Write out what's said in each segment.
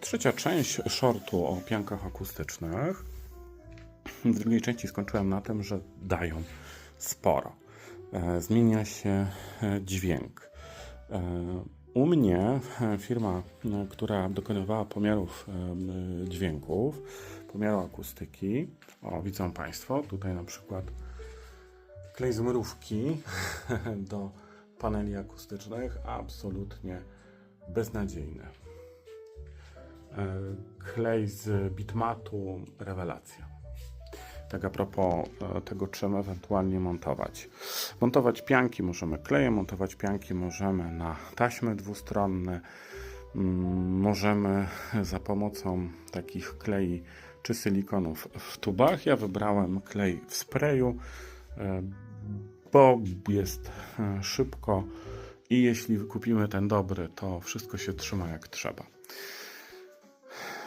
Trzecia część shortu o piankach akustycznych. W drugiej części skończyłem na tym, że dają sporo. E, Zmienia się e, dźwięk. E, U mnie firma, która dokonywała pomiarów dźwięków, pomiaru akustyki, o widzą Państwo, tutaj na przykład klej z mrówki do paneli akustycznych, absolutnie beznadziejny. E, Klej z bitmatu, rewelacja. Tak a propos e, tego, czym ewentualnie montować. Montować pianki możemy klejem, montować pianki możemy na taśmy dwustronne, Mm, możemy za pomocą takich klei czy silikonów w tubach. Ja wybrałem klej w sprayu, e, bo jest szybko i jeśli kupimy ten dobry, to wszystko się trzyma jak trzeba.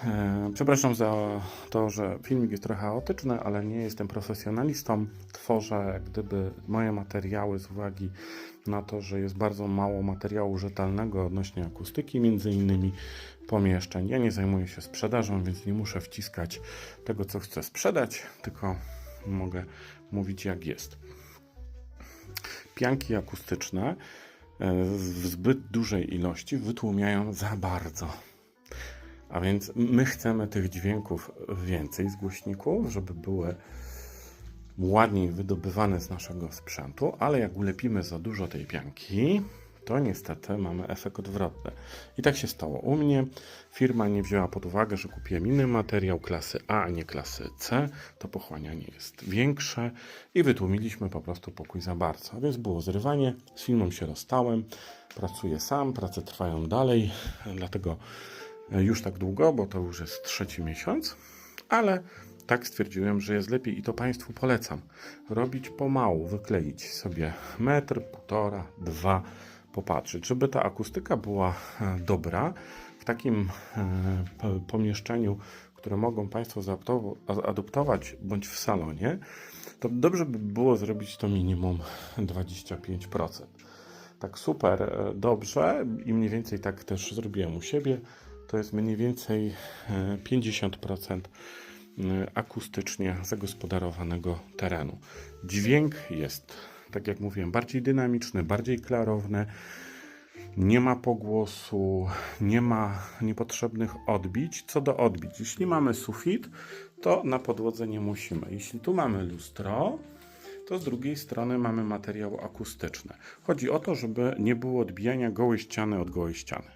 E, Przepraszam za to, że filmik jest trochę chaotyczny, ale nie jestem profesjonalistą. Tworzę jak gdyby moje materiały z uwagi na to, że jest bardzo mało materiału rzetelnego odnośnie akustyki, między innymi pomieszczeń. Ja nie zajmuję się sprzedażą, więc nie muszę wciskać tego, co chcę sprzedać, tylko mogę mówić jak jest. Pianki akustyczne e, w zbyt dużej ilości wytłumiają za bardzo. A więc my chcemy tych dźwięków więcej z głośników, żeby były ładniej wydobywane z naszego sprzętu, ale jak ulepimy za dużo tej pianki, to niestety mamy efekt odwrotny. I tak się stało u mnie. Firma nie wzięła pod uwagę, że kupiłem inny materiał klasy A, a nie klasy C. To pochłanianie jest większe i wytłumiliśmy po prostu pokój za bardzo. A więc było zrywanie, z filmem się rozstałem, pracuję sam, prace trwają dalej, dlatego już tak długo, bo to już jest trzeci miesiąc, ale tak stwierdziłem, że jest lepiej i to Państwu polecam. Robić pomału, wykleić sobie metr, półtora, dwa, popatrzeć, żeby ta akustyka była e, dobra. W takim e, po- pomieszczeniu, które mogą Państwo adoptować bądź w salonie, to dobrze by było zrobić to minimum 25% tak super e, dobrze i mniej więcej tak też zrobiłem u siebie, to jest mniej więcej e, 50% e, akustycznie zagospodarowanego terenu. Dźwięk jest, tak jak mówiłem, bardziej dynamiczny, bardziej klarowny. Nie ma pogłosu, nie ma niepotrzebnych odbić. Co do odbić, jeśli mamy sufit, to na podłodze nie musimy. Jeśli tu mamy lustro, to z drugiej strony mamy materiał akustyczny. Chodzi o to, żeby nie było odbijania gołej ściany od gołej ściany.